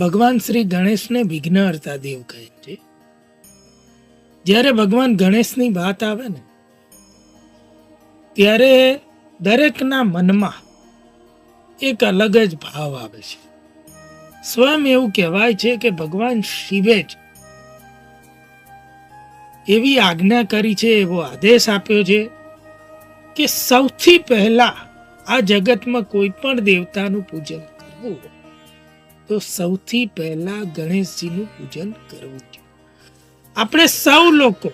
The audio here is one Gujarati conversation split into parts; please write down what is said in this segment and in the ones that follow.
ભગવાન શ્રી ગણેશને વિઘ્નહર્તા દેવ કહે છે. જ્યારે ભગવાન ગણેશની વાત આવે ને, ત્યારે દરેકના મનમાં એક અલગ જ ભાવ આવે છે. સ્વયં એવું કહેવાય છે કે ભગવાન શિવે જ એવી આજ્ઞા કરી છે, એવો આદેશ આપ્યો છે કે સૌથી પહેલા આ જગતમાં કોઈ પણ દેવતાનું પૂજન કરવું તો સૌથી પહેલા ગણેશજીનું પૂજન કરવું જોઈએ. આપણે સૌ લોકો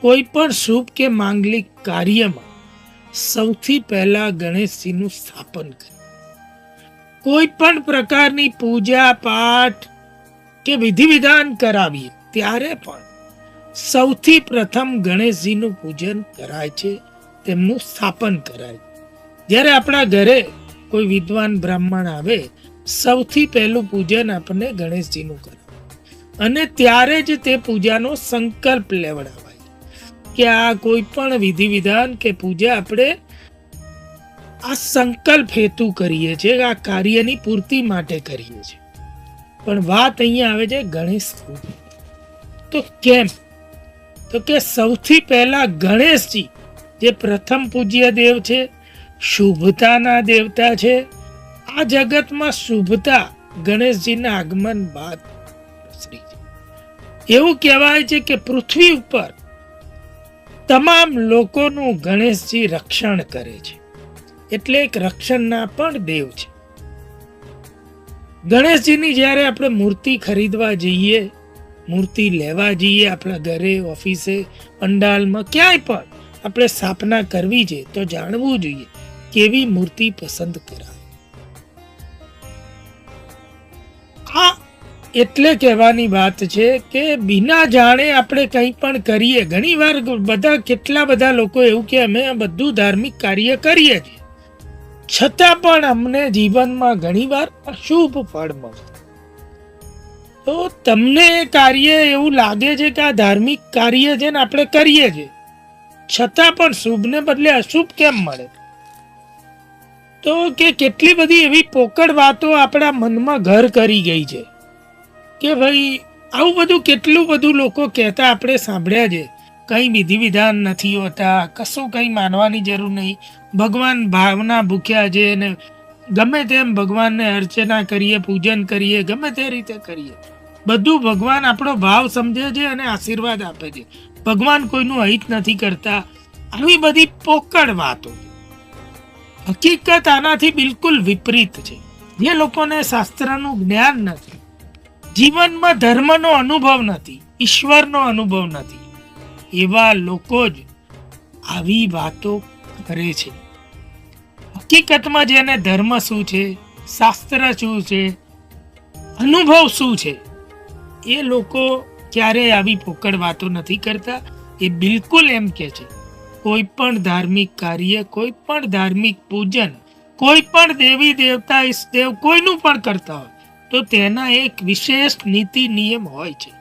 કોઈ પણ શુભ કે માંગલિક કાર્યમાં સૌથી પહેલા ગણેશજીનું સ્થાપન કરીએ. કોઈ પણ પ્રકારની પૂજા પાઠ કે વિધિ વિધાન કરાવીએ, ત્યારે પણ સૌથી પ્રથમ ગણેશજીનું પૂજન કરાય છે, તેમનું સ્થાપન કરાય જ્યારે આપણા ઘરે કોઈ વિદ્વાન બ્રાહ્મણ આવે સૌથી પહેલું પૂજન આપણને ગણેશજીનું કરાવે. અને ત્યારે જ તે પૂજાનો સંકલ્પ લેવડાવાય. કે આ કોઈ પણ વિધિ વિધાન કે પૂજા આપણે આ સંકલ્પ હેતુ કરીએ છીએ, આ કાર્યની પૂર્તિ માટે કરીએ છીએ. પણ વાત અહીંયા આવે છે ગણેશ તો કેમ? તો કે સૌથી પહેલા ગણેશજી જે પ્રથમ પૂજ્ય દેવ છે, શુભતાના દેવતા છે આ જગતમાં શુભતા ગણેશજીના આગમન બાદ એવું કહેવાય છે કે પૃથ્વી ઉપર તમામ લોકોનું ગણેશજી રક્ષણ કરે છે. એટલે એક રક્ષણના પણ દેવ છે. ગણેશજીની જ્યારે આપણે મૂર્તિ ખરીદવા જઈએ, મૂર્તિ લેવા જઈએ આપણા ઘરે, ઓફિસે, પંડાલમાં, ક્યાંય પણ આપણે સ્થાપના કરવી છે તો જાણવું જોઈએ કેવી મૂર્તિ પસંદ કરાય એટલે કહેવાની વાત છે કે બિના જાણે આપણે કંઈ પણ કરીએ. ઘણીવાર બધા, કેટલા બધા લોકો એવું કે અમે બધું ધાર્મિક કાર્ય કરીએ છીએ. છતાં પણ અમને જીવનમાં ઘણીવાર અશુભ ફળ મળે. તો તમને એ કાર્ય એવું લાગે છે કે આ ધાર્મિક કાર્ય છે ને આપણે કરીએ છીએ. છતાં પણ શુભને બદલે અશુભ કેમ મળે? તો કે કેટલી બધી એવી પોકળ વાતો આપણા મનમાં ઘર કરી ગઈ છે. કે ભાઈ, આવું બધું કેટલું બધું લોકો કહેતા આપણે સાંભળ્યા છે. કંઈ વિધિ વિધાન નથી હોતા, કશું કંઈ માનવાની જરૂર નહીં. ભગવાન ભાવના ભૂખ્યા છે ને ગમે તેમ ભગવાનને અર્ચના કરીએ, પૂજન કરીએ, ગમે તે રીતે કરીએ. બધું ભગવાન આપણો ભાવ સમજે છે અને આશીર્વાદ આપે છે. ભગવાન કોઈનું હિત નથી કરતા. આવી બધી પોકળ વાતો. હકીકત આનાથી બિલકુલ વિપરીત છે. જે લોકોને શાસ્ત્રનું જ્ઞાન નથી. જીવનમાં ધર્મનો અનુભવ નથી, ઈશ્વરનો અનુભવ નથી. એવા લોકો જ આવી વાતો કરે છે. હકીકતમાં જેને ધર્મ શું છે, શાસ્ત્ર શું છે, અનુભવ શું છે, એ લોકો ક્યારેય આવી પોકળ વાતો નથી કરતા. એ બિલકુલ એમ કે છે, કોઈ પણ ધાર્મિક કાર્ય, કોઈ પણ ધાર્મિક પૂજન, કોઈ પણ દેવી દેવતા ઈષ્ટદેવ કોઈનું પણ કરતા હોય તો તેના એક વિશેષ નીતિ નિયમ હોય છે.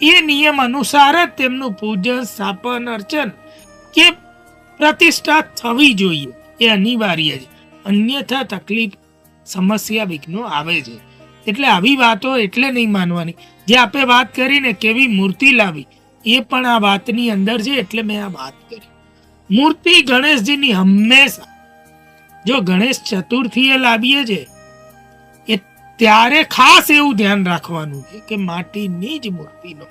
એ નિયમ અનુસાર જ તેમનું પૂજન, સ્થાપન, અર્ચન કે પ્રતિષ્ઠા થવી જોઈએ. એ અનિવાર્ય છે. અન્યથા તકલીફ, સમસ્યા, વિઘ્નો આવે છે. એટલે આવી વાતો એટલે નહીં માનવાની. જે આપણે વાત કરીને કેવી મૂર્તિ લાવી, એ પણ આ વાતની અંદર છે એટલે મેં આ વાત કરી. મૂર્તિ ગણેશજીની હંમેશા, જો ગણેશ ચતુર્થીએ લાવીએ છે એ ત્યારે ખાસ એવું ધ્યાન રાખવાનું છે કે માટીની જ મૂર્તિનો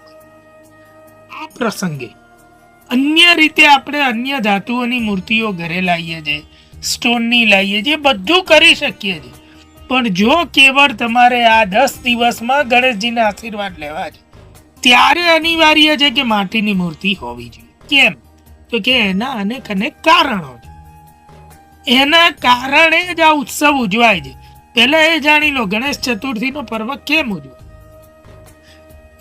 આ પ્રસંગે અન્ય રીતે આપણે અન્ય ધાતુઓની મૂર્તિઓ ઘરે લાવીએ છીએ, સ્ટોનની લાવીએ છીએ, બધું કરી શકીએ છીએ. પણ જો કેવળ તમારે આ દસ દિવસમાં ગણેશજીના આશીર્વાદ લેવા છે, ત્યારે અનિવાર્ય છે કે માટીની મૂર્તિ હોવી જોઈએ. કેમ? તો કે એના અનેક અનેક કારણો છે. એના કારણે જ આ ઉત્સવ ઉજવાય છે. પહેલા એ જાણી લો, ગણેશ ચતુર્થીનો પર્વ કેમ ઉજવો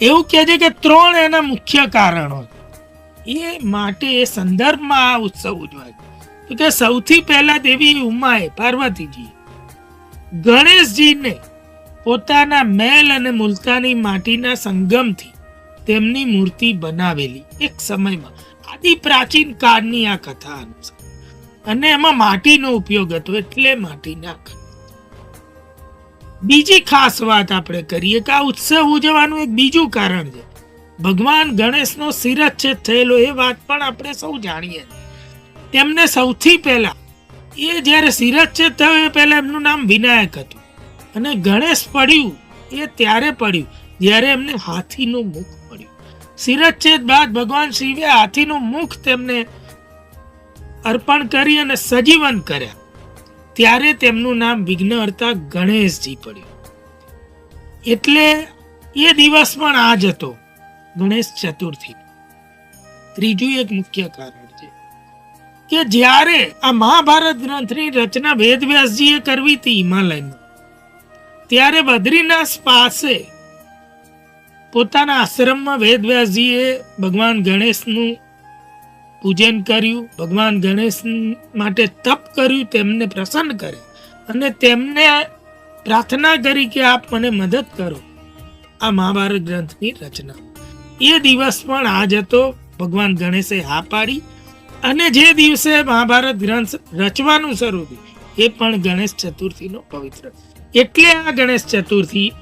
એવું કહે છે કે ત્રણ એના મુખ્ય કારણો એ માટે એ સંદર્ભમાં આ ઉત્સવ ઉજવાય તો કે સૌથી પહેલા દેવી ઉમાએ પાર્વતીજી ગણેશજીને પોતાના મેલ અને મુલતાની માટીના સંગમથી તેમની મૂર્તિ બનાવેલી એક સમયમાં. આદિ પ્રાચીન કાળની આ કથા અનુસાર. અને એમાં માટીનો ઉપયોગ હતો, એટલે માટીના બીજી ખાસ વાત આપણે કરીએ કે આ ઉત્સવ ઉજવવાનું એક બીજું કારણ છે. ભગવાન ગણેશનો શિરચ્છેદ થયેલો એ વાત પણ આપણે સૌ જાણીએ તેમને સૌથી પહેલાં, એ જ્યારે શિરચ્છેદ થયો એ પહેલાં એમનું નામ વિનાયક હતું. અને ગણેશ પડ્યું, એ ત્યારે પડ્યું, જ્યારે એમને હાથીનું મુખ પડ્યું. શિરચ્છેદ બાદ ભગવાન શિવે હાથીનું મુખ તેમને અર્પણ કરી અને સજીવન કર્યા. ત્યારે તેમનું નામ વિઘ્નહર્તા ગણેશજી પડ્યું. એટલે એ દિવસ પણ આ જ હતો, ગણેશ ચતુર્થી. ત્રીજું એક મુખ્ય કારણ છે કે જ્યારે આ મહાભારત ગ્રંથની રચના વેદવ્યાસજીએ કરવી હતી હિમાલયમાં, ત્યારે બદ્રીનાથ પાસે પોતાના આશ્રમમાં વેદવ્યાસજીએ ભગવાન ગણેશનું પૂજન કર્યું, ભગવાન ગણેશ માટે તપ કર્યું, તેમને પ્રસન્ન કરે અને તેમને પ્રાર્થના કરી કે આપ મને મદદ કરો. આ મહાભારત ગ્રંથની રચના. એ દિવસ પણ આજ હતો. ભગવાન ગણેશે હા પાડી અને જે દિવસે મહાભારત ગ્રંથ રચવાનું શરૂ થયું, એ પણ ગણેશ ચતુર્થીનો પવિત્ર. એટલે આ ગણેશ ચતુર્થી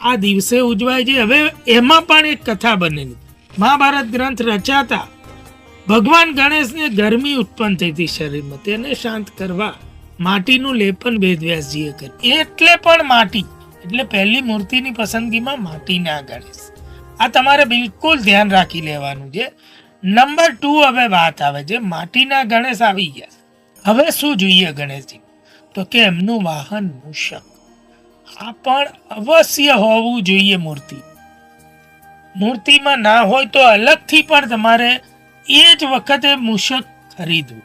આ દિવસે ઉજવાય છે. હવે એમાં પણ એક કથા બનેલી. મહાભારત ગ્રંથ રચાતા ભગવાન ગણેશને ગરમી ઉત્પન્ન થઈ હતી શરીરમાં. તેને શાંત કરવા માટીનું લેપન વેદવ્યાસજીએ કર્યું. એટલે પણ માટી, એટલે પહેલી મૂર્તિની પસંદગીમાં માટીના ગણેશ. આ તમારે બિલકુલ ધ્યાન રાખી લેવાનું છે. નંબર ટુ હવે વાત આવે છે, માટીના ગણેશ આવી ગયા. હવે શું જોઈએ ગણેશજી? તો કે એમનું વાહન મૂષક. આ પણ અવશ્ય હોવું જોઈએ મૂર્તિ. મૂર્તિમાં ના હોય તો અલગથી પણ તમારે એ જ વખતે મૂષક ખરીદવું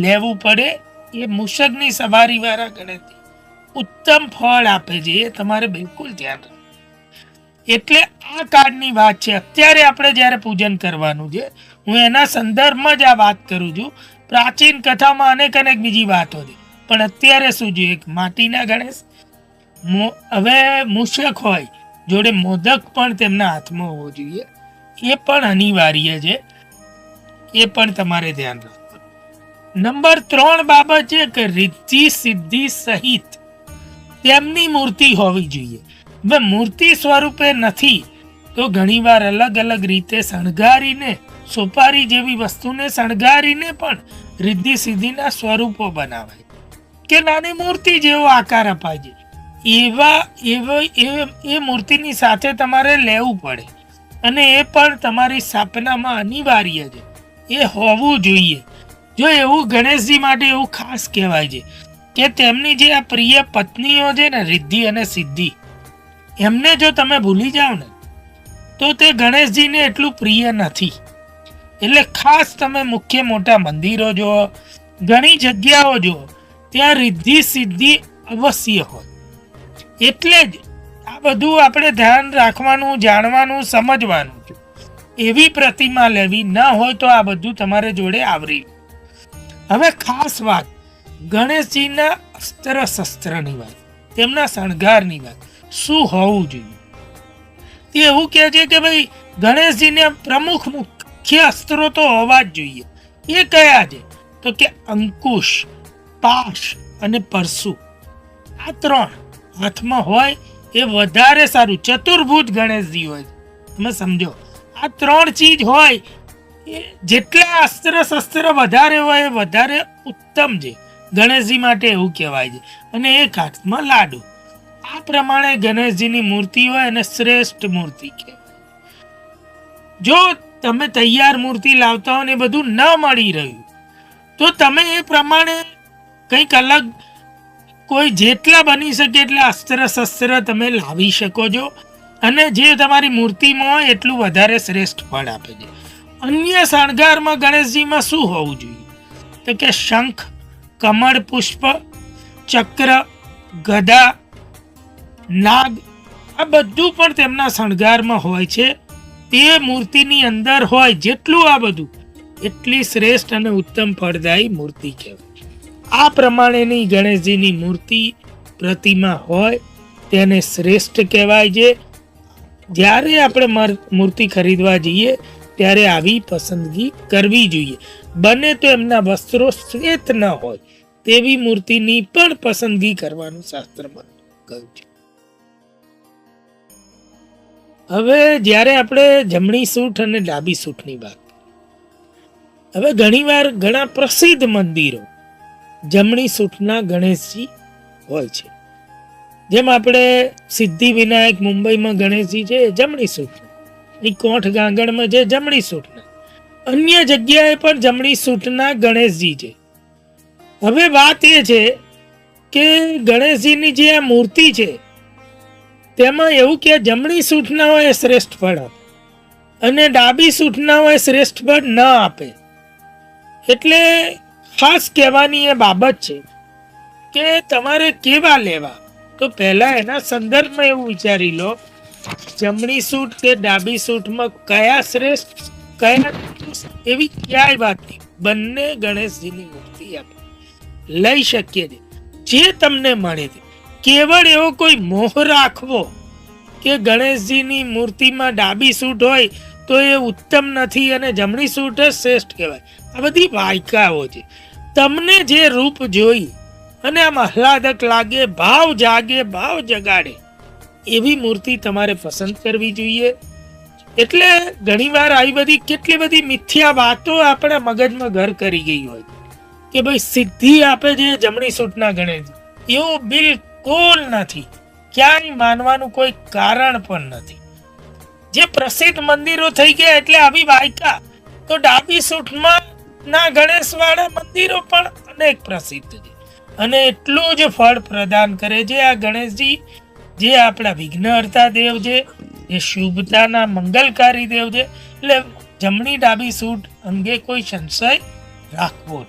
લેવું પડે એ મૂષકની સવારી વાળા ગણેશજી ઉત્તમ ફળ આપે છે, એ તમારે બિલકુલ ધ્યાન એટલે આ કાર્ડની વાત છે. અત્યારે આપણે જ્યારે પૂજન કરવાનું છે, હું એના સંદર્ભમાં જ આ વાત કરું છું. પ્રાચીન કથામાં અનેક અનેક બીજી વાતો છે. પણ અત્યારે શું જોઈએ એક માટીના ગણેશ હવે મૂષક હોય, જોડે મોદક પણ તેમના હાથમાં હોવો જોઈએ. એ પણ અનિવાર્ય છે. એ પણ તમારે ધ્યાન રાખવું નંબર ત્રણ બાબત છે કે રિદ્ધિ, સિદ્ધિ સહિત તેમની મૂર્તિ હોવી જોઈએ. હવે મૂર્તિ સ્વરૂપે નથી, તો ઘણીવાર અલગ અલગ રીતે શણગારીને, સોપારી જેવી વસ્તુને શણગારીને પણ રિદ્ધિ, સિદ્ધિના સ્વરૂપો બનાવાય કે નાની મૂર્તિ જેવો આકાર અપાય છે. એવા એવા એ મૂર્તિની સાથે તમારે લેવું પડે. અને એ પણ તમારી સ્થાપનામાં અનિવાર્ય છે. એ હોવું જોઈએ. જો એવું ગણેશજી માટે એવું ખાસ કહેવાય છે કે તેમની જે આ પ્રિય પત્નીઓ છે ને, રિદ્ધિ અને સિદ્ધિ, એમને જો તમે ભૂલી જાઓ ને, તો તે ગણેશજીને એટલું પ્રિય નથી. એટલે ખાસ તમે મુખ્ય મોટા મંદિરો જુઓ, ઘણી જગ્યાઓ જુઓ, ત્યાં રિદ્ધિ, સિદ્ધિ અવશ્ય હોય. એટલે જ આ બધું આપણે ધ્યાન રાખવાનું, જાણવાનું, સમજવાનું છે. એવી પ્રતિમા લેવી ન હોય તો આ બધું તમારે જોડે આવરી હવે ખાસ વાત, ગણેશજીના અસ્ત્ર શસ્ત્રની વાત, તેમના શણગારની વાત, શું હોવું જોઈએ? તે એવું કહે છે કે ભાઈ, ગણેશજીને પ્રમુખ મુખ્ય અસ્ત્રો તો હોવા જ જોઈએ. એ કયા છે? તો કે અંકુશ પાશ અને પરસુ. આ ત્રણ હાથમાં હોય એ વધારે સારું. ચતુર્ભુજ ગણેશજી હોય તમે સમજો. આ ત્રણ ચીજ હોય, એ જેટલા અસ્ત્ર શસ્ત્ર વધારે હોય એ વધારે ઉત્તમ છે. ગણેશજી માટે એવું કહેવાય છે. અને એક હાથમાં લાડુ. આ પ્રમાણે ગણેશજીની મૂર્તિ હોય અને શ્રેષ્ઠ મૂર્તિ કહેવાય. જો તમે તૈયાર મૂર્તિ લાવતા હો ને એ બધું ન મળી રહ્યું, તો તમે એ પ્રમાણે કંઈક અલગ, કોઈ જેટલા બની શકે એટલા અસ્ત્ર શસ્ત્ર તમે લાવી શકો છો. અને જે તમારી મૂર્તિમાં એટલું વધારે શ્રેષ્ઠ ફળ આપે છે. અન્ય શણગારમાં ગણેશજીમાં શું હોવું જોઈએ? તો કે શંખ, કમળ, પુષ્પ, ચક્ર, ગદા, નાગ, આ બધું પણ તેમના શણગારમાં હોય છે. તે મૂર્તિની અંદર હોય જેટલું આ બધું, એટલી શ્રેષ્ઠ અને ઉત્તમ ફળદાયી મૂર્તિ કહેવાય. આ પ્રમાણેની ગણેશજીની મૂર્તિ પ્રતિમા હોય તેને શ્રેષ્ઠ કહેવાય છે. જ્યારે આપણે મૂર્તિ ખરીદવા જઈએ, ત્યારે આવી પસંદગી કરવી જોઈએ. બને તો એમના વસ્ત્રો શ્વેત ન હોય, તેવી મૂર્તિની પણ પસંદગી કરવાનું શાસ્ત્રમાં કહ્યું છે. હવે જ્યારે આપણે જમણી સૂઠ અને ડાબી સૂઠની વાત હવે ઘણીવાર ઘણા પ્રસિદ્ધ મંદિરો જમણી સૂઠના ગણેશજી હોય છે. જેમ આપણે સિદ્ધિ વિનાયક મુંબઈમાં ગણેશજી છે જમણી સૂટના એ કોઠ ગાંગણમાં છે જમણી સૂઠના અન્ય જગ્યાએ પણ જમણી સૂઠના ગણેશજી છે. હવે વાત એ છે કે ગણેશજીની જે આ મૂર્તિ છે, તેમાં એવું કે જમણી સૂઠના હોય શ્રેષ્ઠ ફળ આપે અને ડાબી સૂઠના હોય શ્રેષ્ઠ ફળ ન આપે. એટલે ખાસ કહેવાની એ બાબત છે કે તમારે કેવા લેવા? તો પહેલા એના સંદર્ભમાં એવું વિચારી લો, જમણી સૂટ કે ડાબી સૂટમાં કયા શ્રેષ્ઠ, કયા એવી ક્યાંય વાત નહીં, બંને ગણેશજીની મૂર્તિ આપણે લઈ શકીએ છીએ. જે તમને મળે છે કેવળ એવો કોઈ મોહ રાખવો કે ગણેશજીની મૂર્તિમાં ડાબી સૂટ હોય તો એ ઉત્તમ નથી અને જમણી સૂટ જ શ્રેષ્ઠ કહેવાય. આ બધી વાયકાઓ છે. તમને જે રૂપ જોઈ અને આમ આહલાદક લાગે, ભાવ જાગે, ભાવ જગાડે. એવી મૂર્તિ તમારે પસંદ કરવી જોઈએ. એટલે ઘણીવાર આવી બધી કેટલી બધી મિથ્યા વાતો આપણા મગજમાં ઘર કરી ગઈ હોય. કે ભાઈ સિદ્ધિ આપે છે જમણી સૂટના ગણેશજી. એવું બિલકુલ નથી. ક્યાંય માનવાનું કોઈ કારણ પણ નથી. જે પ્રસિદ્ધ મંદિરો થઈ ગયા એટલે આવી વાયકા તો ડાબી સૂટમાં ના ગણેશવાળા મંદિરો પણ અનેક પ્રસિદ્ધ છે. અને એટલું જ ફળ પ્રદાન કરે છે આ ગણેશજી, જે આપણા વિઘ્નહર્તા દેવ છે, એ શુભતાના મંગલકારી દેવ છે. એટલે જમણી ડાબી સૂટ અંગે કોઈ સંશય રાખવો નહીં.